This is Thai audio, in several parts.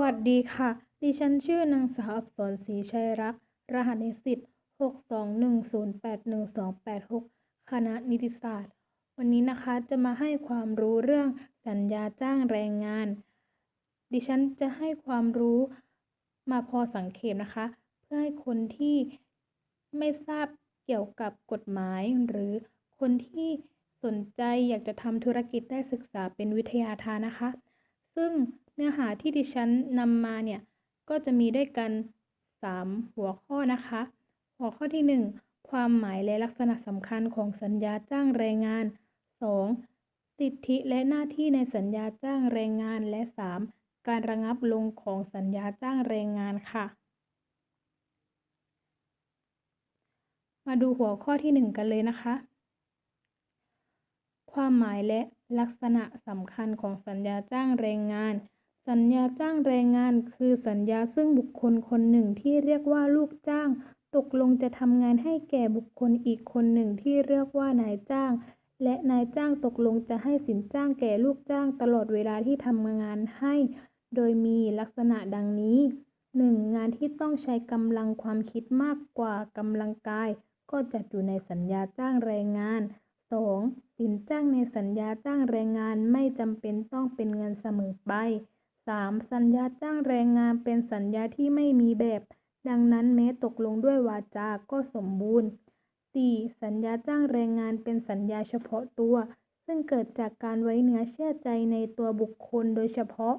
วัสดีค่ะ ดิฉันชื่อนางสาวอับสรศรีชัยรัก รหัสนิสิต621081286 คณะนิติศาสตร์ วันนี้นะคะจะมาให้ความรู้เรื่องสัญญาจ้างแรงงาน ดิฉันจะให้ความรู้มาพอสังเขปนะคะ เพื่อให้คนที่ไม่ทราบเกี่ยวกับกฎหมาย หรือคนที่สนใจอยากจะทำธุรกิจได้ศึกษาเป็นวิทยาทานนะคะ ซึ่ง เนื้อหาที่ดิฉันนำมาเนี่ย ก็จะมีด้วยกัน 3 หัวข้อนะคะ หัวข้อที่ 1 ความหมายและลักษณะสำคัญของสัญญาจ้างแรงงาน 2. สิทธิและหน้าที่ในสัญญาจ้างแรงงานและ 3. การระงับลงของสัญญาจ้างแรงงานค่ะ มาดูหัวข้อที่ 1 กันเลยนะคะ ความหมายและลักษณะสำคัญของสัญญาจ้างแรงงาน สัญญาจ้างแรงงาน คือสัญญาซึ่งบุคคลคนหนึ่งที่เรียกว่าลูกจ้าง ตกลงจะทำงานให้แก่บุคคลอีกคนหนึ่งที่เรียกว่านายจ้าง และนายจ้างตกลงจะให้สินจ้างแก่ลูกจ้างตลอดเวลาที่ทำงานให้ โดยมีลักษณะดังนี้ 1. งานที่ต้องใช้กำลังความคิดมากกว่ากำลังกาย ก็จัดอยู่ในสัญญาจ้างแรงงาน 2. สินจ้างในสัญญาจ้างแรงงานไม่จำเป็นต้องเป็นเงินเสมอไป 3. สัญญาจ้างแรงงานเป็นสัญญาที่ไม่มีแบบ ดังนั้นแม้ตกลงด้วยวาจาก็สมบูรณ์ 4. สัญญาจ้างแรงงานเป็นสัญญาเฉพาะตัว ซึ่งเกิดจากการไว้เนื้อเชื่อใจในตัวบุคคลโดยเฉพาะ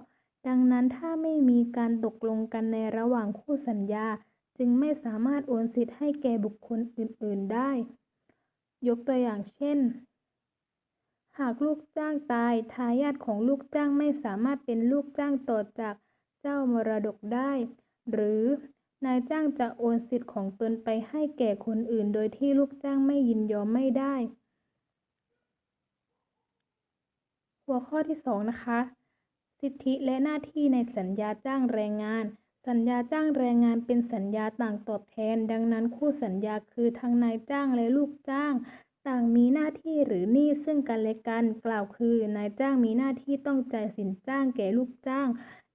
ดังนั้นถ้าไม่มีการตกลงกันในระหว่างคู่สัญญา จึงไม่สามารถโอนสิทธิ์ให้แก่บุคคลอื่น ๆ ได้ ยกตัวอย่างเช่น หากลูกจ้างตาย ทายาทของลูกจ้างไม่สามารถเป็นลูกจ้างต่อจากเจ้ามรดกได้ หรือนายจ้างจะโอนสิทธิ์ของตนไปให้แก่คนอื่น โดยที่ลูกจ้างไม่ยินยอมไม่ได้ หัวข้อที่ 2 นะคะ สิทธิและหน้าที่ในสัญญาจ้างแรงงาน สัญญาจ้างแรงงานเป็นสัญญาต่างตอบแทน ดังนั้นคู่สัญญาคือทั้งนายจ้างและลูกจ้าง ต่างมีหน้าที่หรือหนี้ซึ่งกันและกัน กล่าวคือนายจ้างมีหน้าที่ต้องจ่ายสินจ้างแก่ลูกจ้าง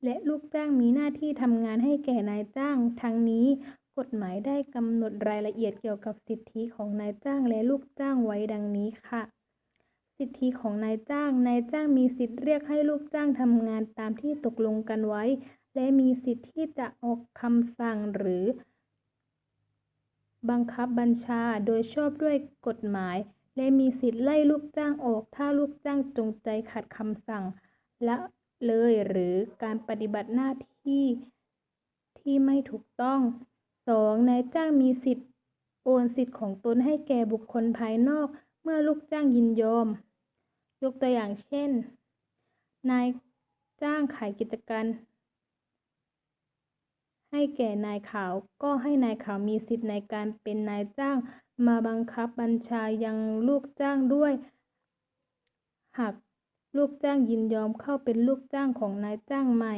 และลูกจ้างมีหน้าที่ทำงานให้แก่นายจ้าง ทั้งนี้กฎหมายได้กำหนดรายละเอียดเกี่ยวกับสิทธิของนายจ้างและลูกจ้างไว้ดังนี้ค่ะ สิทธิของนายจ้าง นายจ้างมีสิทธิเรียกให้ลูกจ้างทำงานตามที่ตกลงกันไว้ และมีสิทธิที่จะออกคำสั่งหรือ บังคับบัญชาโดยชอบด้วยกฎหมาย และมีสิทธิ์ไล่ลูกจ้างออก ถ้าลูกจ้างจงใจขัดคำสั่งละเลยหรือการปฏิบัติหน้าที่ที่ไม่ถูกต้อง 2. นายจ้างมีสิทธิ์โอนสิทธิ์ของตนให้แก่บุคคลภายนอก เมื่อลูกจ้างยินยอม ยกตัวอย่างเช่น นายจ้างขายกิจการ ให้แก่นายขาวก็ให้นายขาวมีสิทธิ์ในการเป็นนายจ้าง มาบังคับบัญชายังลูกจ้างด้วย หากลูกจ้างยินยอมเข้าเป็นลูกจ้างของนายจ้างใหม่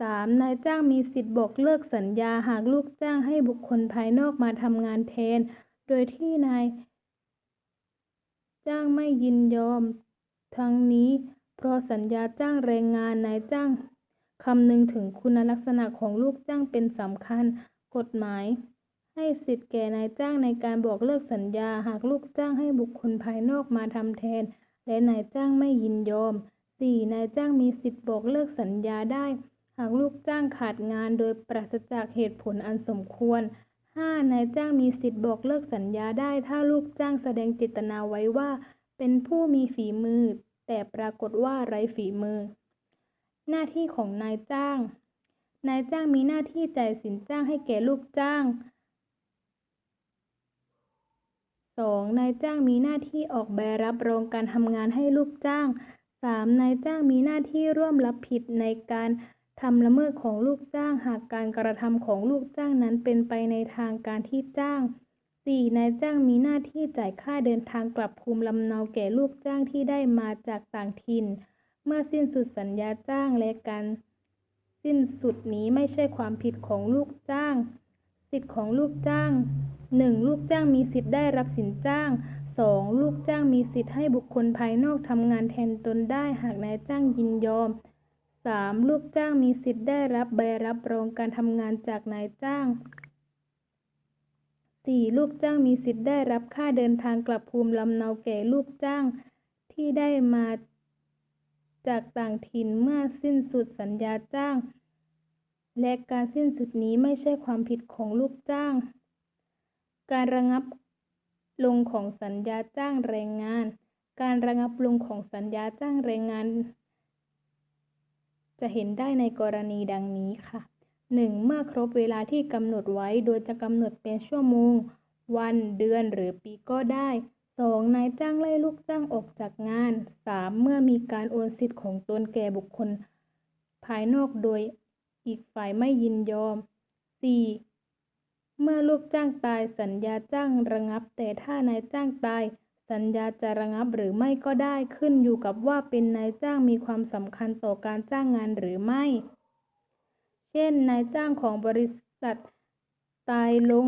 3. นายจ้างมีสิทธิ์บอกเลิกสัญญาหากลูกจ้างให้บุคคลภายนอกมาทำงานแทน โดยที่นายจ้างไม่ยินยอม ทั้งนี้ เพราะสัญญาจ้างแรงงานนายจ้าง คำนึงถึงคุณลักษณะของลูกจ้างเป็นสำคัญ กฎหมาย ให้สิทธิ์แก่นายจ้างในการบอกเลิกสัญญา หากลูกจ้างให้บุคคลภายนอกมาทำแทน และนายจ้างไม่ยินยอม 4. นายจ้างมีสิทธิ์บอกเลิกสัญญาได้ หากลูกจ้างขาดงานโดยปราศจากเหตุผลอันสมควร 5. นายจ้างมีสิทธิ์บอกเลิกสัญญาได้ ถ้าลูกจ้างแสดงเจตนาไว้ว่า เป็นผู้มีฝีมือ แต่ปรากฏว่าไร้ฝีมือ หน้าที่ของนายจ้าง นายจ้างมีหน้าที่จ่ายสินจ้างให้แก่ลูกจ้าง 2. นายจ้างมีหน้าที่ออกใบรับรองการทำงานให้ลูกจ้าง 3. นายจ้างมีหน้าที่ร่วมรับผิดในการทำละเมิดของลูกจ้าง หากการกระทำของลูกจ้างนั้นเป็นไปในทางการที่จ้าง 4. นายจ้างมีหน้าที่จ่ายค่าเดินทางกลับภูมิลำเนาแก่ลูกจ้างที่ได้มาจากต่างถิ่น เมื่อสิ้นสุดสัญญาจ้างและการสิ้นสุดนี้ไม่ใช่ความผิดของลูกจ้าง สิทธิของลูกจ้าง 1. ลูกจ้างมีสิทธิ์ได้รับสินจ้าง 2. ลูกจ้างมีสิทธิ์ให้บุคคลภายนอกทำงานแทนตนได้หากนายจ้างยินยอม 3. ลูกจ้างมีสิทธิ์ได้รับใบรับรองการทำงานจากนายจ้าง 4. ลูกจ้างมีสิทธิ์ได้รับค่าเดินทางกลับภูมิลำเนาแก่ลูกจ้าง ที่ได้มา จากต่างถิ่นเมื่อสิ้นสุดสัญญาจ้าง และการสิ้นสุดนี้ไม่ใช่ความผิดของลูกจ้าง การระงับลงของสัญญาจ้างแรงงาน การระงับลงของสัญญาจ้างแรงงาน จะเห็นได้ในกรณีดังนี้ค่ะ 1. เมื่อครบเวลาที่กำหนดไว้โดยจะกำหนดเป็นชั่วโมง วัน เดือนหรือปีก็ได้ 2. นายจ้างไล่ลูกจ้างออกจากงาน 3. เมื่อมีการโอนสิทธิ์ของตนแก่บุคคล ภายนอกโดยอีกฝ่ายไม่ยินยอม 4. เมื่อลูกจ้างตายสัญญาจ้างระงับ แต่ถ้านายจ้างตาย สัญญาจะระงับหรือไม่ก็ได้ขึ้นอยู่กับว่าเป็นนายจ้างมีความสำคัญต่อการจ้างงานหรือไม่ เช่น นายจ้างของบริษัทตายลง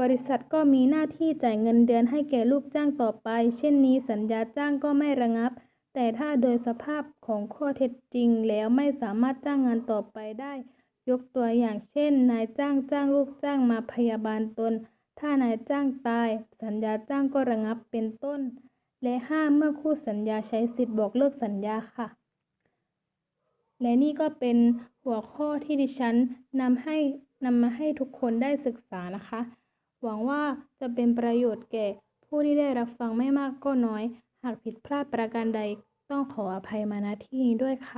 บริษัทก็มีหน้าที่จ่ายเงินเดือนให้แก่ลูกจ้างต่อไป เช่นนี้สัญญาจ้างก็ไม่ระงับ แต่ถ้าโดยสภาพของข้อเท็จจริงแล้วไม่สามารถจ้างงานต่อไปได้ ยกตัวอย่างเช่น นายจ้างจ้างลูกจ้างมาพยาบาลตน ถ้านายจ้างตาย สัญญาจ้างก็ระงับเป็นต้น และห้ามเมื่อคู่สัญญาใช้สิทธิ์บอกเลิกสัญญาค่ะ และนี่ก็เป็นหัวข้อที่ดิฉันนำให้นำมาให้ทุกคนได้ศึกษานะคะ หวังว่าจะเป็นประโยชน์แก่ผู้ที่ได้รับฟังไม่มากก็น้อย หากผิดพลาดประการใดต้องขออภัยมาณที่นี้ด้วยค่ะ